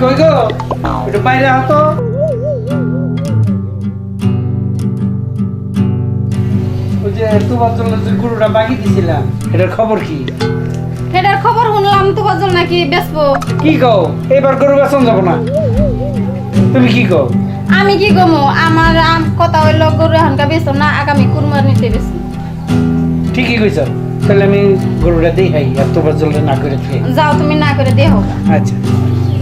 কই গো? একটু বাইরে হতো ওই যে তোমার জন্য যে গরুটা বাকি দিছিলাম এটার খবর কি? এটার খবর শুনলাম তো নাকি বেচবো। কি কও? এবার গরু বেচন যাব না। তুমি কি কও? আমি কি গমো আমার আম- কথা হইল গরু বেচো না আগামী কুরমার নিতে বেশি ঠিকই কইছ। তাহলে আমি গরুটা দেখাই আর তোমার জন্য না করে যাও তুমি না করে দিয়ে হোক আচ্ছা।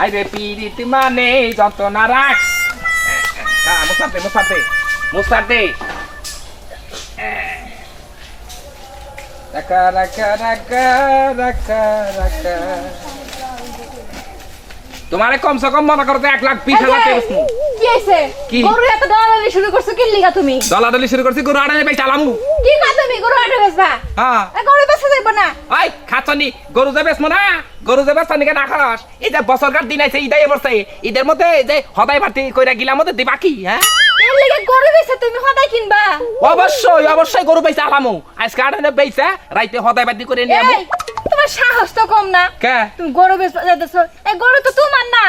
আই রে পীড়িত মানে যন্ত্রণা রাখ। মুসার দে মুসার দে মুসার দে। রাখা রাখা রাখা রাখা রাখা। তোমারে কমসে কম মনে করতে এক লাখ বিশ হাজার টাকা। কি হয়েছে? কি? গরু এত দলাদলি শুরু করছ কি লিগা তুমি? দলাদলি শুরু করছি গরু আড়াই পাই চালামু কি কয় তুমি গরু আটে বেচবা? হ্যাঁ। গরু বেচা যাইব না। ওই খাচ্ছনি গরু যে না গরু যে বেচছনি কেন খাস এই যে বছরকার দিন আছে ঈদাই বসছে ঈদের মধ্যে যে হদাই ভাতি কইরা গিলার মধ্যে দিবা কি হ্যাঁ? এর লিগে গরু বেচে তুমি সদাই কিনবা। অবশ্যই অবশ্যই গরু বেচে আলামু আজকে আড়াই বেচে রাইতে হদাই ভাতি করে নিয়ে আমু। তোমার সাহস তো কম না। কে? তুমি গরু বেচবা যাইতেছো এই গরু তো তোমার না।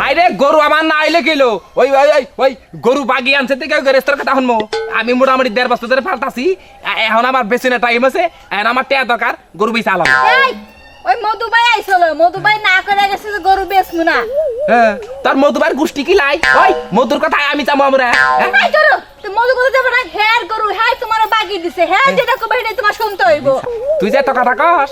হাই রে গরু আমার না আইলে কিলো? ওই ওই ওই ওই গরু বাগি আনছে থেকে কথা শুনব? আমি মোটামুটি দেড় বছর ধরে এখন আমার বেশি না টাইম আছে এখন আমার টেয়া দরকার গরু বেচে আলাম। ওই মধুবাই আইছিল মধুবাই না করে গেছে যে গরু বেচমু না। হ্যাঁ তোর মধুবার কি লাই? ওই মধুর কথা আমি চামো আমরা হ্যাঁ? মধু কথা যাবে না হ্যাঁ গরু হ্যাঁ তোমার বাকি দিছে হ্যাঁ যেটা কবে তোমার শুনতে হইব। তুই যে তো কথা কস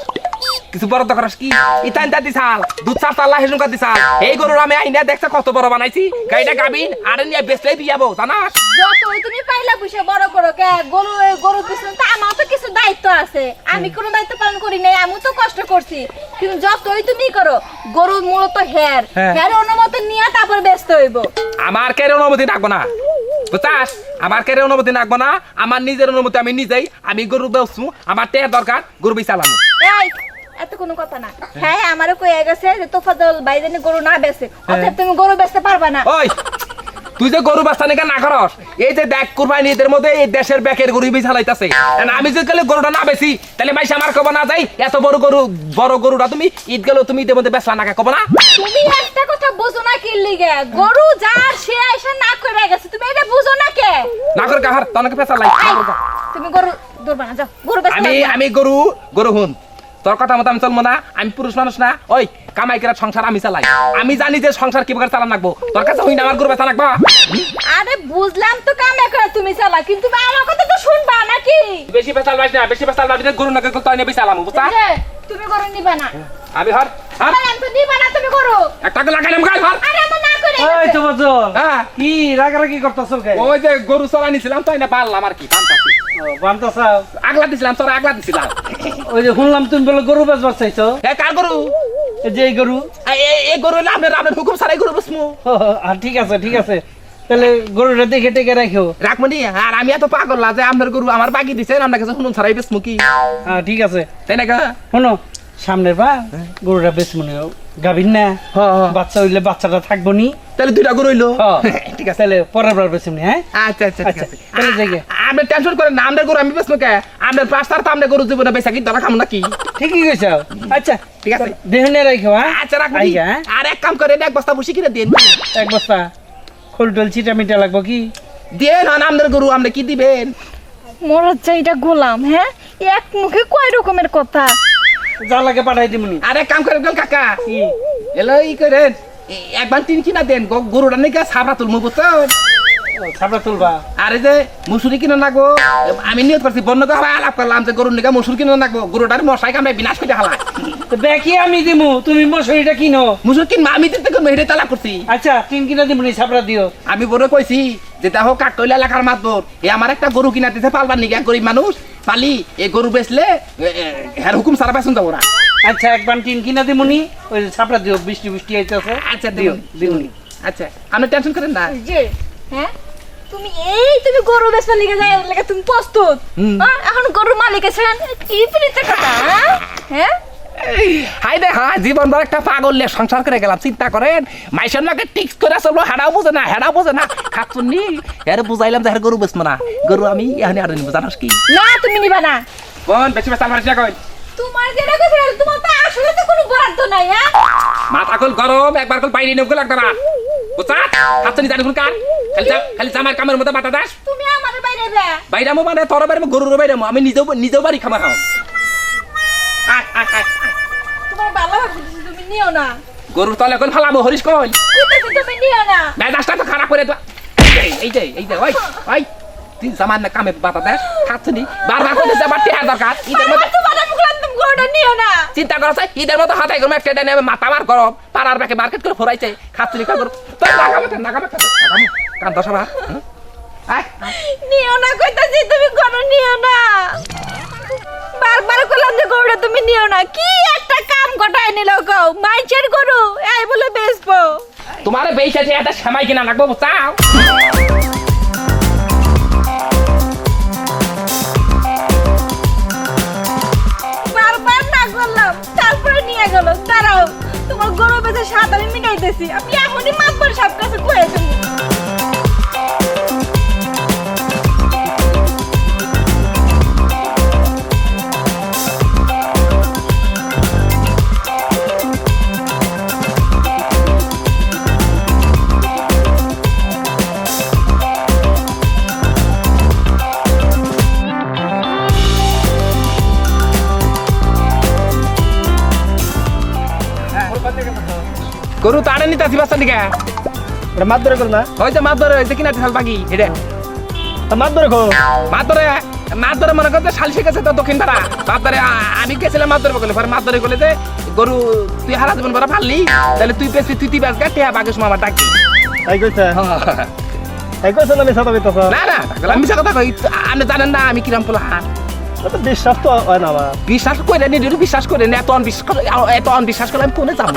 কিছু বড় করস কি? ইতান তা দিছাল দুধ চার তাল্লা হেসুন কা দিছাল। এই গরুর আমি আইনা দেখছে কত বড় বানাইছি। গাইটা গাবিন আরে নিয়ে বেচলেই বিয়াবো জানাস? যতই তুমি পাইলা পয়সা বড় করো কে? গরু গরু পিছনে তো আমার তো কিছু দায়িত্ব আছে। আমি কোনো দায়িত্ব পালন করি নাই আমি তো কষ্ট করছি। কিন্তু যতই তুমি করো গরু মূলত হেয়ার হ্যাঁ। হেয়ার অনুমতি নিয়ে তারপর ব্যস্ত হইব। আমার কেরে অনুমতি রাখব না। বুঝছাস? আমার কেরে অনুমতি রাখব না। আমার নিজের অনুমতি আমি নিজেই আমি গরু বেচু আমার টেয়া দরকার গরু বেচালাম এই এত কোনো কথা না। হ্যাঁ আমারও কয়ে গেছে যে তোফাদল বাইজানি গরু না বেচে। অতএব তুমি গরু বেচতে পারবা না। ওই তুই যে গরু বাস্তা নাকি না করস? এই যে কুরবানি ঈদের মধ্যে এই দেশের ব্যাকের গরু আমি যে গেলে গরুটা না বেশি তাহলে মাইসা আমার কব না যাই এত বড় গরু বড় গরুটা তুমি ঈদ তুমি মধ্যে বেচলা না কব না। তুমি একটা কথা বুঝো না কি লিগে? গরু যার সে এসে না করে গেছে তুমি এটা বুঝো না কে? না করে কাহার তনকে তুমি গরু দৌড়বা না যাও। গরু বেচতে আমি। আমি গরু গরু হুন। তোর কথা মতো আমি চলবো না আমি পুরুষ মানুষ না। ওই কামাই করে সংসার আমি চালাই। আমি জানি যে সংসার কি প্রকার চালান লাগবো। তোর কাছে হই না আমার গরু বেচা লাগবো। আরে বুঝলাম তো কামে করে তুমি চালা কিন্তু আমার কথা তো শুনবা নাকি? বেশি পেঁচাল বাইস না বেশি পেঁচাল বাইস না গরু না তো আমি বেচালাম বুঝছা? যে, তুমি গরু নিবা না। আমি হর হর। বললাম তো নিবা না তুমি গরু। একটা করে লাগাইলাম গাছ হর। আরে আমার না করে ওই গেছে। তোমার জল হ্যাঁ। কি রাগারাগি করতেছো কে? ওই যে গরু চড়া নিছিলাম তাই না পারলাম আর কি বান্তাসাও আগলা দিছিলাম তোরা আগলা দিছিলাম। ওই যে শুনলাম তুমি বলে গরু বেচবার চাইছো। এ কার গরু? যে এই গরু। এ- এ- এই গরু হলে আপনার আপনার হুকুম সারাই গরু বসমু ঠিক আছে ঠিক আছে। তাহলে গরুটা দেখে টেকে রাখো রাখমনি আর আমি এত পাগল না যে আপনার গরু আমার বাকি দিছে আপনার কাছে শুনুন সারাই বেসমু কি? হ্যাঁ ঠিক আছে। তাই না? শোনো সামনের বা গরুটা বেশ মনে গাভিন না? হ্যাঁ, হ্যাঁ। বাচ্চা হইলে বাচ্চাটা থাকব নি। তাহলে দুইটা গরু হইল। ঠিক আছে। তাহলে পরের বার বেশ মনে হ্যাঁ? আচ্ছা আচ্ছা আচ্ছা, তাহলে যাই আপনি টেনশন করেন না আপনার গরু আমি বেসমু কে? আপনার পাঁচটার তো আপনার গরু ধরা খাম নাকি? ঠিকই কইছ। আচ্ছা ঠিক আছে। দেহনে রাখো হ্যাঁ? আচ্ছা রাখব হ্যাঁ? আর এক কাম করেন এক বস্তা বসে কিনে দেন। এক বস্তা। খোল টোল চিটা মিটা লাগবো কি? দেন না আপনার গরু আপনি কি দিবেন? মোর হচ্ছে এটা গোলাম হ্যাঁ? এক মুখে কয় রকমের কথা? যা লাগে পাঠাই দিমনি আর কাম করেন কাকা। এলো ই করেন একবার তিন কিনা দেন গ- গরুটা নাকি সাবরা তুলমু বুঝছেন ছাপড়া তুলবা? আর যে মুসুরি কিনে আমি নিয়ত করছি বন্য কথা আলাপ করলাম যে গরুর নিকা মুসুর কিনে নাকবো গরুটার মশাই কামড়ে বিনাশ করে হালা তো দেখি আমি দিমু তুমি মশারিটা কিনো। মুসুর কিনবো আমি দিতে মেহেরে তালা করছি। আচ্ছা তিন কিনা দিমনি ছাপড়া দিও। আমি বড় কইছি যেটা হোক কাকইলা এলাকার মাতবর এ আমার একটা গরু কিনা দিতে পালবার নিকা গরিব মানুষ। পালি এ গরু বেচলে হের হুকুম সারা বেসন যাব না। আচ্ছা এক বান টিন কিনা দিমুনি ওই ছাপড়া দিও বৃষ্টি বৃষ্টি আইতেছে। আচ্ছা দিও দিমুনি আচ্ছা আপনি টেনশন করেন না। যে হ্যাঁ? তুমি এই তুমি গরু বেচবার লিগে যাই লাগে তুমি প্রস্তুত। হ্যাঁ? এখন গরু মালিক আছেন কি কথা হ্যাঁ? হাই দে হ্যাঁ জীবন বড় একটা পাগল নিয়ে সংসার করে গেলাম চিন্তা করেন। মাইসের নাকে টিক্স করে চলবো হেডাও বুঝে না হেডাও বুঝে না। খাচ্ছুন নি এর বুঝাইলাম যে গরু বেচবো না। গরু আমি এখানে আর নিবো জানোস কি? না তুমি নিবা না। কোন বেশি বেশি আমার কই তোমার যেটা তোমার তো আসলে তো কোনো বরাদ্দ নাই হ্যাঁ? মাথা কল গরম একবার কল বাইরে নেব লাগবে না। বুঝছা? খাচ্ছুনি জানি কোন কার। খালি খালি জামার কামের মধ্যে বাতা দাস। তুমি আমার বাইরে বাইরে মানে তোর বাইরে গরুর বাইরে আমি নিজেও নিজেও বাড়ি খামা খাও। তোমার ভালো ভাবছি তুমি নিও না। গরুর তলে কল ফালাবো হরিশ কল তুমি নিও না। মেজাজটা তো খারাপ করে এই যে এই যে ওই ওই। তুই সামান্য কামে বাতা দেশ খাচ্ছনি বারবার করে যে টেহা দরকার ঈদের মধ্যে নিও না। চিন্তা করছে ঈদের মতো হাতাই গরম একটা ডেনে মাথা মার গরম পাড়ার ব্যাকে মার্কেট করে ফোরাইছে খাচ্ছনি কা গরম নাগামে নাগামে নাগামে। কান দশ বার নিও না কইতাছি তুমি গরু নিও না। বারবার কইলাম যে তুমি নিও না কি একটা কাম গটায় নিল কও মাইচের গরু এই বলে বেচবো। তোমার বেইছে একটা সেমাই কিনা লাগবো চাও। বারবার না করলাম তারপরে নিয়ে গেল। দাঁড়াও তোমার গরু বেচে সাত আমি মিটাইতেছি আপনি এখনই মাতবার সব কাছে কয়ে বাচ্চা দিকে। ওটা মাছ ধরে করো না। মাছ ধরে কিনা ঠাল বাকি এটা তা মাছ ধরে খো মাছ ধরে মাছ ধরে মনে করছে শাল শিখেছে তো দক্ষিণ পাড়া। মাছ ধরে আমি গেছিলাম মাছ ধরে বলে মাছ ধরে বলে যে গরু তুই হারা জীবন পরে পারলি? তাহলে তুই পেছি তুই তুই বাস গা টেহা ডাকবি। তাই কইছে? তাই কইছে না মিছা না না আমি মিশা কথা কই আপনি জানেন না আমি কিরাম পোলা। হান বিশ্বাস তো হয় না আমার। বিশ্বাস করে নি বিশ্বাস করে নি এত অনবিশ্বাস করে এত অনবিশ্বাস করে আমি কোনে যাব?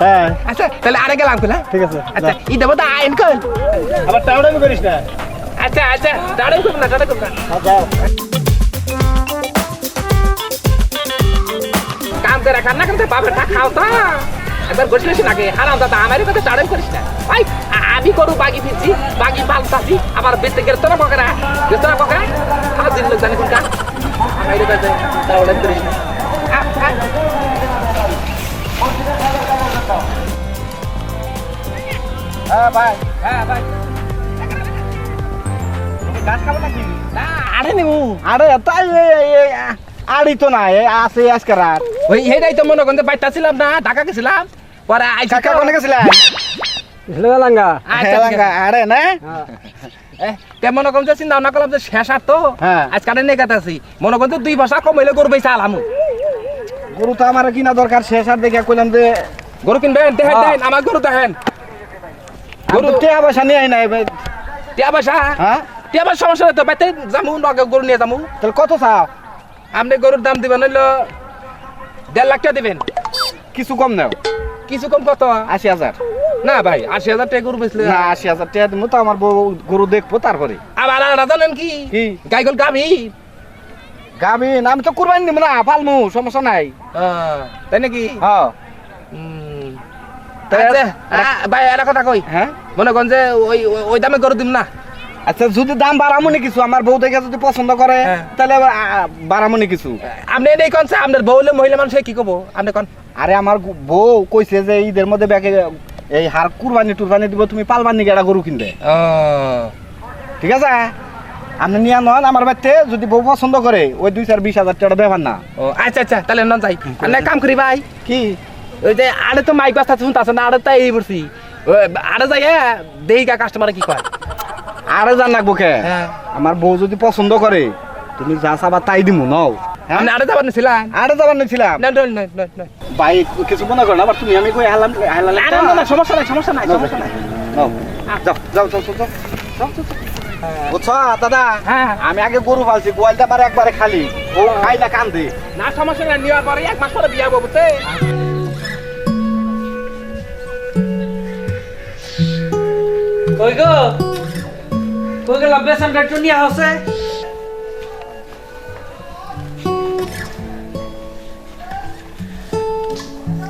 তাই আচ্ছা তাহলে আরে গেলাম কোলা ঠিক আছে আচ্ছা ই দেবো তো আইন কল আবার টাউডামি করিস না। আচ্ছা আচ্ছা দাঁড়াই করব না দাঁড়াই করব না। যাও কাম করে কান্না করতে বাপের টা খাও তা। একবার বসলিস নাকি? হারাম দাদা আমার কথা চাড়াই করিস না। ভাই আমি করু বাগি ফিরছি বাগি পাল্টাছি আবার বেঁচে গেলে তোরা পকড়া তোরা পকড়া লোক জানি কোনটা। আমার করিস না। হ্যাঁ ভাই। হ্যাঁ ভাই। গাছ খাব নাকি? না আরে নিমু আরে তাই আড়ি তো না আছে আজকে রাত। ওই হেটাই তো মনে করতে বাইতা না ঢাকা গেছিলাম পরে আইসা কাকা কোনে গেছিলেন? হেলাঙ্গা আচ্ছা, আরে না? এ, তে যে চিন্তা করলাম যে শেষ আর তো। হ্যাঁ। আছি। মনে করতে দুই বছর কমাইলে গরু বেচা আলামু। গরু তো আমার কিনা দরকার শেষ আর দেখে কইলাম যে গরু কিনবেন দেখেন হ্যাঁ। দেখেন আমার গরু দেখেন গরু টিয়া পয়সা নিয়ে নাই ভাই। টিয়া পয়সা হ্যাঁ? টিয়া পয়সা সমস্যা তো বাইতে যামু নগে গরু নিয়ে যামু। তাহলে কত চাও? আপনি গরুর দাম দিবেন হইল দেড় লাখ টাকা দিবেন। কিছু কম নাও। কিছু কম কত? আশি হাজার। না ভাই আশি হাজার টাকা গরু বেচলে না আশি হাজার টাকা দিব তো আমার বউ গরু দেখব তারপরে। আবার আর জানেন কি? গাই গল গামি গামিন আমি তো কুরবানি দিব না পালমু সমস্যা নাই। তাই নাকি? হ্যাঁ। ভাই একটা কথা কই? হ্যাঁ? মনে করেন যে ওই ওই- দামে গরু দিম না? আচ্ছা যদি দাম বাড়ামো নি কিছু আমার বউ দেখে যদি পছন্দ করে হ্যাঁ। তাহলে বাড়ামো নি কিছু। আপনি এই কনছে আপনার বউ হলে মহিলা মানুষ কি কব আপনি কন। আরে আমার বউ কইছে যে ঈদের মধ্যে ব্যাগে এই হার কুরবানি টুরবানি দিব তুমি পালবানি গেড়া গরু কিনবে। ঠিক আছে? আপনি নিয়ে নন আমার বাড়িতে যদি বউ পছন্দ করে ওই দুই চার বিশ হাজার টাকা ব্যাপার না। আচ্ছা আচ্ছা তাহলে নন যাই। কাম করি ভাই। কি? ওই যে আরে তো মাইক বাস্তা শুনতাছে না? আরে তাই এই বলছি। আরে যাই হ্যাঁ দেহিকা কাস্টমার কি কয়। আরে জান লাগবো কে? হ্যাঁ। আমার বউ যদি পছন্দ করে তুমি যা চাবা তাই দিমু নও। হ্যাঁ? আপনি আরে যাবার নিছিলেন আরে যাবার নিছিলাম। না না না না ভাই কিছু মনে করো না আবার তুমি আমি কই হালাম হালাম না, না, সমস্যা নাই সমস্যা নাই সমস্যা নাই। নাও যাও যাও যাও যাও। যাও। বুঝছ দাদা হ্যাঁ। আমি আগে গরু পালছি গোয়ালটা আমার একবারে খালি। ও। খাই না কান্দে। না সমস্যা নাই নেওয়ার পরে এক মাস পরে বিয়া হব বুঝতে কই গো? কই গেল বেসনটা একটু নিয়ে আসে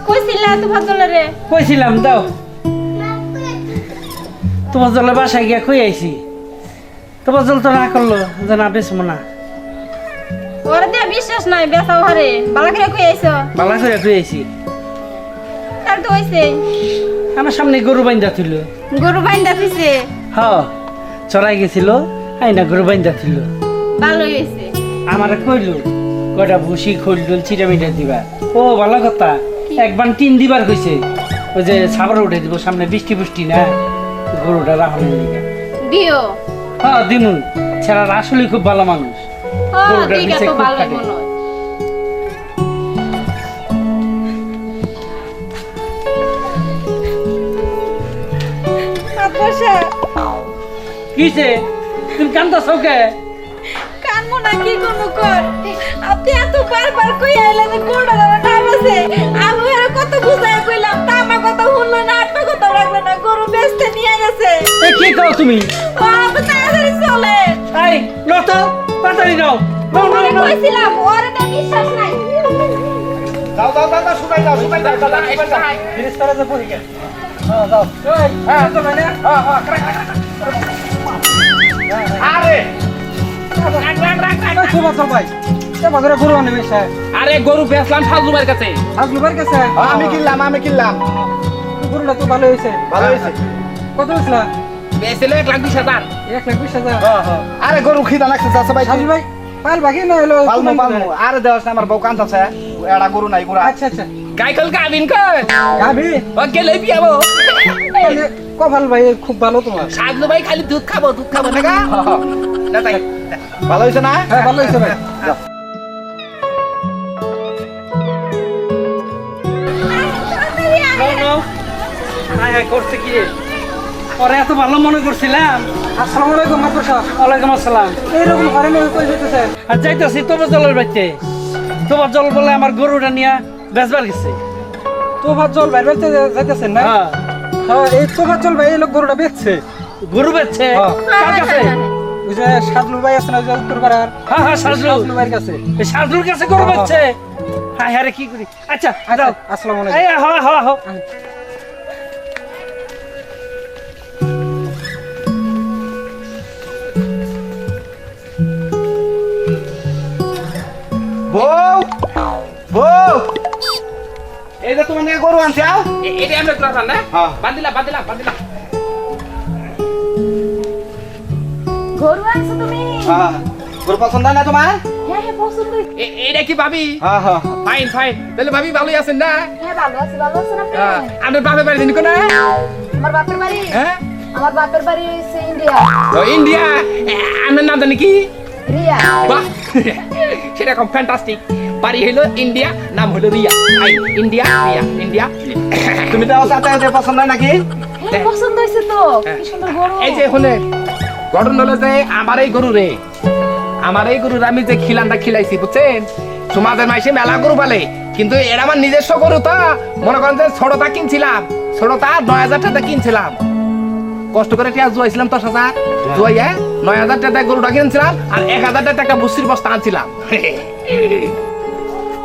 কইছিলা তো ভাতলে রে? কইছিলাম দাও তোমার জলে বাসায় গিয়া কই আইছি? তোমার জল তো না করল যে না বেসবো না। ওরে দিয়া বিশ্বাস নাই বেসাও হারে বালা করে কই আইছো? বালা করে কই আইছি? তার তো হইছে আমার সামনে গরু বাইন্দা তুইল গরু বাইন্দা দিছে? হ চড়াই গেছিল আইনা গরু বাইন্দা তুইল ভালোই হইছে আমারে কইলো কয়টা ভুসি খোল চিটা মিটা দিবা। ও ভালো কথা। একবার টিন দিবার কইছে। ওই যে সাবার উঠে দিব সামনে বৃষ্টি বৃষ্টি না? গরুটা রাখানোর লিগে দিও। হ্যাঁ দিমু। ছেলেরা আসলে খুব ভালো মানুষ। দিকে পিছে তো খুব ভালোই হয় কিছে তুমি কান্দা সৌকে কানমো না কি কোনো কর। আপনি এত বারবার কই আইলেন যে কোড়া দাঁড়া নাম আছে। আমি আর কত বুঝাই কইলাম তা আমার কথা শুনলো না আপনার কথা রাখল না গরু বেচতে নিয়ে গেছে। এ কি কও তুমি? ও আপনি তাড়াতাড়ি চলে এই নত তাড়াতাড়ি নাও। নাও আমি নাও। কইছিলাম ওর না বিশ্বাস নাই। যাও যাও যাও যাও, শুকাই যাও শুকাই যাও দাদা শুকাই যাও জিনিস তারা যে পড়ে গেল হ্যাঁ এই হ্যাঁ। তো মানে হ্যাঁ হ্যাঁ আরে। আছে এ বাজারে গরু আনে বেশে আরে গরু বেচলাম ফাজলু ভাইয়ের কাছে? ভাই কাছে আমি কিনলাম আমি কিনলাম। গরুটা তো ভালো হয়েছে। ভালো হয়েছে। কত বেশলা বেচলে এক লাখ বিশ হাজার। এক লাখ বিশ হাজার? আরে গরু খিদা লাগছে ভাই পাল বাকি না হলো? পালমু পালমু। আরে দেওয়াস না আমার বউ কান্তাছে এড়া গরু নাই গুড়া আচ্ছা আচ্ছা। গাই কল গাবিন কর গাবি ও গেলে বিয়াবো। কপাল ভাই খুব ভালো তোমার। সাজলু ভাই খালি দুধ খাব দুধ খাব না গা? না? তাই। ভালো হয়েছে না? হ্যাঁ ভালো হয়েছে ভাই। যাও। হাই হাই করছে কি রে? ওরে এত ভালো মনে করছিলাম। আসসালামু আলাইকুম মাতুর ওয়ালাইকুম আসসালাম। এইরকম ঘরে নিয়ে কই যেতেছে আর যাইতাছি তোমার জলের বাইতে তোমার জল বলে আমার গরুটা নিয়ে বেচবার গেছে। তোমার জল ভাই বেচতে যাইতেছেন না? হ্যাঁ। হ্যাঁ এই তোমার জল ভাই এই লোক গরুটা বেচছে। গরু বেচছে? হ্যাঁ। কার কাছে? ওই যে সাজলু ভাই আছে না ওই যে উত্তর হ্যাঁ হ্যাঁ সাজলু সাজলু ভাইয়ের কাছে। এই সাজলুর কাছে গরু বেচছে? হ্যাঁ হারে কি করি? আচ্ছা দাও। আসসালামু এই আলাইকুম হ্যাঁ হ্যাঁ। হ্যাঁ বউ বউ। এই যে তোমার নিয়ে গরু আনছে এটা আমরা ক্লাস না? হ্যাঁ। বান্দিলা বান্দিলা বান্দিলা গরু আনছো তুমি? হ্যাঁ। গরু পছন্দ না তোমার? হ্যাঁ হ্যাঁ এটা কি ভাবি? হ্যাঁ ফাইন ফাইন তাহলে ভাবি ভালোই আছেন না? হ্যাঁ ভালো আছে ভালো আছেন আপনি? আপনার বাপের বাড়ি দিন কোনা আমার বাপের বাড়ি? হ্যাঁ। আমার বাপের বাড়ি হচ্ছে ইন্ডিয়া। ও ইন্ডিয়া? এ, আপনার নাম জানি কি? রিয়া। বাহ। সেরকম ফ্যান্টাস্টিক বাড়ি হইল ইন্ডিয়া নাম হলো Riya I India Riya India তুমি তো সাথে সাথে পছন্দ হয় নাকি? হ্যাঁ পছন্দ হয়েছে তো। কি সুন্দর গরু। এই যে হলে ঘটন হলো যে আমার এই গরু রে। আমার এই গরুর আমি যে খিলানটা খিলাইছি বুঝছেন? সমাজের মাইসে মেলা গরু পালে কিন্তু এরা আমার নিজস্ব গরু তো। মনে করেন যে ছোটটা কিনছিলাম ছোটটা নয় হাজার টাকা কিনছিলাম। কষ্ট করে টিয়া জুয়াইছিলাম দশ হাজার। জুয়াইয়া নয় হাজার টাকা গরুটা কিনছিলাম আর এক হাজার টাকা একটা বুসির বস্তা আনছিলাম।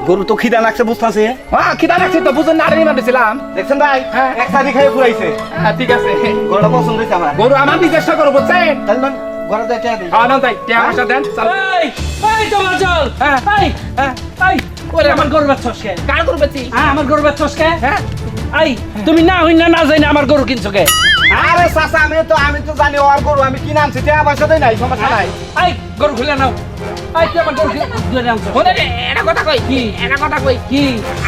গরু তো খিদা লাগছে বুঝতেছে? হ্যাঁ খিদা রাখছি তো বুঝুন না রেডি দেখছেন ভাই? হ্যাঁ। এক সাথে খাইয়ে পুরাইছে হ্যাঁ ঠিক আছে। গরুটা পছন্দ হয়েছে আমার। গরু আমার গরু বুঝছেন? তাহলে যাই দিই। হ্যাঁ না তাই টিয়া পয়সা দেন চল। এই এই তোমার জল। হ্যাঁ। এই হ্যাঁ এই ওরে আমার গরু কে? কার গরু বেচি? হ্যাঁ আমার গরু বেচছস কে? হ্যাঁ। এই তুমি না হই না না যাই না আমার গরু কিনছো কে? আরে চাচা আমি তো আমি তো জানি ওর গরু আমি কি নামছি টিয়া পয়সা দেই নাই সমস্যা নাই। আই গরু খুলে নাও। আই তুই আমার গরু ধরে আনছো শোনে রে, এটা কথা কই? কি? এটা কথা কই? কি?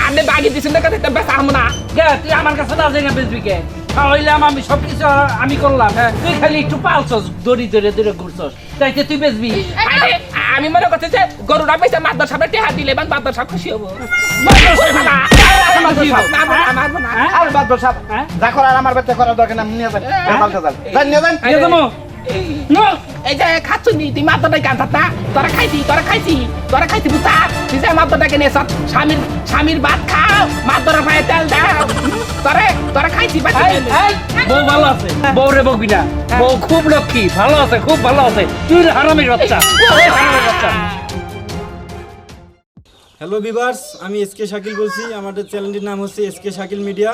আমি বাগি দিছেন না কথা বেচা হব না। গে তুই আমার কাছে না যাই না বেচবি কে হইলাম আমি সবকিছু আমি করলাম তুই খালি একটু পালছস দড়ি ধরে ধরে ঘুরছস। তাইতে তুই বেচবি। আমি মনে করছি যে গরুটা বেচে মাদ্দার সামনে টেহা দিলে মানে মাদ্দার সাহেব খুশি হব। হ্যাঁ? আর বাদ সাহেব হ্যাঁ? যা করার আমার বাচ্চা করার দরকার না নিয়ে যান। হ্যাঁ? যান যান নিয়ে যান। এই যে খাচ্ছুনি তুই মাত্রটাই কান্তাত না তোরা খাইছি তোরা খাইছি তোরা খাইছি বুঝা তুই যে মাত্রটাকে নিয়ে সব স্বামীর স্বামীর ভাত খাও মাত্রের পায়ে তেল দাও। তোরে তোরা খাইছি বউ ভালো আছে? বউ রে বকবি না বউ খুব লক্ষ্মী ভালো আছে খুব ভালো আছে। তুই হারামির বাচ্চা হারামির বাচ্চা হ্যালো ভিভার্স আমি এস কে শাকিল বলছি। আমাদের চ্যানেলটির নাম হচ্ছে এস কে শাকিল মিডিয়া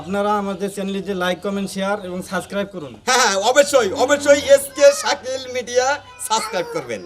আপনারা আমাদের চ্যানেলটিতে লাইক কমেন্ট শেয়ার এবং সাবস্ক্রাইব করুন। হ্যাঁ অবশ্যই অবশ্যই এসকে শাকিল মিডিয়া সাবস্ক্রাইব করবেন।